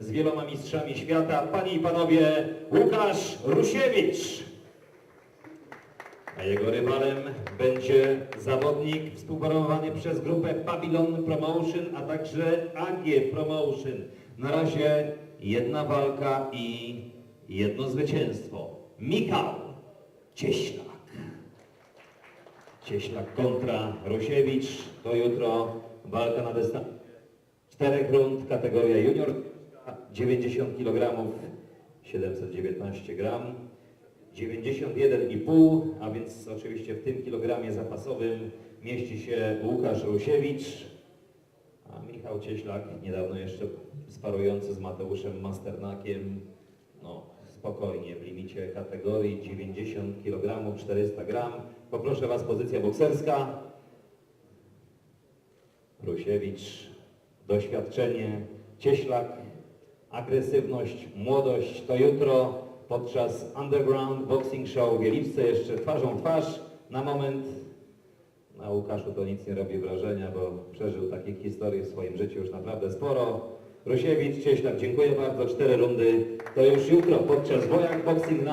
z wieloma mistrzami świata. Panie i panowie, Łukasz Rusiewicz. A jego rywalem będzie zawodnik współpromowany przez grupę Babylon Promotion, a także AG Promotion. Na razie jedna walka i jedno zwycięstwo. Michał Cieślak. Cieślak kontra Rusiewicz. To jutro walka na dystansie czterech rund, kategoria junior 90 kg, 719 gram, 91,5, a więc oczywiście w tym kilogramie zapasowym mieści się Łukasz Rusiewicz, a Michał Cieślak, niedawno jeszcze sparujący z Mateuszem Masternakiem, no spokojnie w limicie kategorii 90 kg, 400 gram. Poproszę Was, pozycja bokserska. Rusiewicz, doświadczenie, cieślak, agresywność, młodość. To jutro podczas Underground Boxing Show w Wieliczce jeszcze twarzą twarz. Na moment na Łukaszu to nic nie robi wrażenia, bo przeżył takich historii w swoim życiu już naprawdę sporo. Rusiewicz, Cieślak, dziękuję bardzo. Cztery rundy to już jutro podczas Wojak Boxing Night.